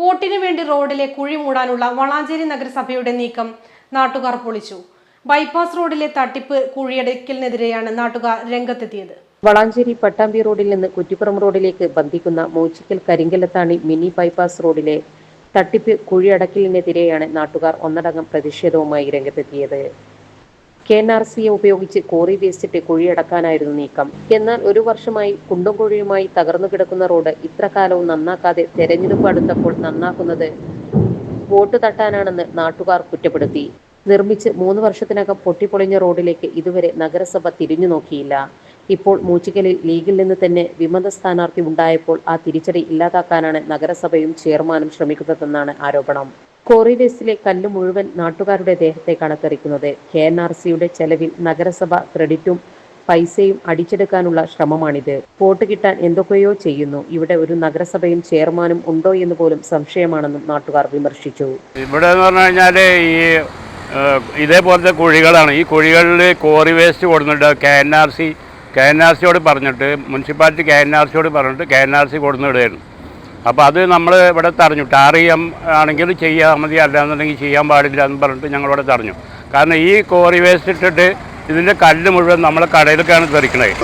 വോട്ടിന് വേണ്ടി റോഡിലെ കുഴി മൂടാനുള്ള വളാഞ്ചേരി നഗരസഭയുടെ നീക്കം നാട്ടുകാർ പൊളിച്ചു. ബൈപ്പാസ് റോഡിലെ തട്ടിപ്പ് കുഴിയടയ്ക്കലിനെതിരെയാണ് നാട്ടുകാർ രംഗത്തെത്തിയത്. വളാഞ്ചേരി പട്ടാമ്പി റോഡിൽ നിന്ന് കുറ്റിപ്പുറം റോഡിലേക്ക് ബന്ധിക്കുന്ന മൂച്ചിക്കൽ കരിങ്കലത്താണി മിനി ബൈപ്പാസ് റോഡിലെ തട്ടിപ്പ് കുഴിയടക്കലിനെതിരെയാണ് നാട്ടുകാർ ഒന്നടങ്കം പ്രതിഷേധവുമായി രംഗത്തെത്തിയത്. കെ എൻ ആർ സിയെ ഉപയോഗിച്ച് കോറി വേസ്റ്റിട്ട് കുഴിയടക്കാനായിരുന്നു നീക്കം. എന്നാൽ ഒരു വർഷമായി കുണ്ടും കുഴിയുമായി തകർന്നു കിടക്കുന്ന റോഡ് ഇത്ര കാലവും നന്നാക്കാതെ തെരഞ്ഞെടുപ്പ് അടുത്തപ്പോൾ നന്നാക്കുന്നത് വോട്ട് തട്ടാനാണെന്ന് നാട്ടുകാർ കുറ്റപ്പെടുത്തി. നിർമ്മിച്ച് മൂന്ന് വർഷത്തിനകം പൊട്ടിപ്പൊളിഞ്ഞ റോഡിലേക്ക് ഇതുവരെ നഗരസഭ തിരിഞ്ഞു നോക്കിയില്ല. ഇപ്പോൾ മൂച്ചിക്കലിൽ ലീഗിൽ നിന്ന് തന്നെ വിമത സ്ഥാനാർത്ഥി ഉണ്ടായപ്പോൾ ആ തിരിച്ചടി ഇല്ലാതാക്കാനാണ് നഗരസഭയും ചെയർമാനും ശ്രമിക്കുന്നതെന്നാണ് ആരോപണം. കോറി വേസ്റ്റിലെ കല്ല് മുഴുവൻ നാട്ടുകാരുടെ ദേഹത്തെ തെറിക്കുന്നത്. കെ എൻ ആർ സിയുടെ ചെലവിൽ നഗരസഭ ക്രെഡിറ്റും പൈസയും അടിച്ചെടുക്കാനുള്ള ശ്രമമാണിത്. വോട്ട് കിട്ടാൻ എന്തൊക്കെയോ ചെയ്യുന്നു. ഇവിടെ ഒരു നഗരസഭയും ചെയർമാനും ഉണ്ടോ എന്ന് പോലും സംശയമാണെന്നും നാട്ടുകാർ വിമർശിച്ചു. ഇവിടെ എന്ന് പറഞ്ഞു കഴിഞ്ഞാൽ ഈ ഇതേപോലത്തെ കുഴികളാണ്. ഈ കുഴികളിൽ കോറി വേസ്റ്റ് കൊടുത്തിട്ട് K N R C K N R സിയോട് പറഞ്ഞിട്ട് മുനിസിപ്പാലിറ്റി കെ എൻ ആർ സിയോട് പറഞ്ഞിട്ട് കെ എൻ ആർ സി കൊടുന്നിടുകയായിരുന്നു അപ്പോൾ അത് നമ്മൾ ഇവിടെ തടഞ്ഞു. ടാർ ചെയ്യാൻ ആണെങ്കിൽ ചെയ്യാൻ മതി അല്ലാന്നുണ്ടെങ്കിൽ ചെയ്യാൻ പാടില്ല എന്ന് പറഞ്ഞിട്ട് ഞങ്ങളിവിടെ തടഞ്ഞു. കാരണം ഈ കോറി വേസ്റ്റ് ഇട്ടിട്ട് ഇതിന്റെ കല്ല് മുഴുവൻ നമ്മളെ കടയിലേക്കാണ് തെറിക്കണത്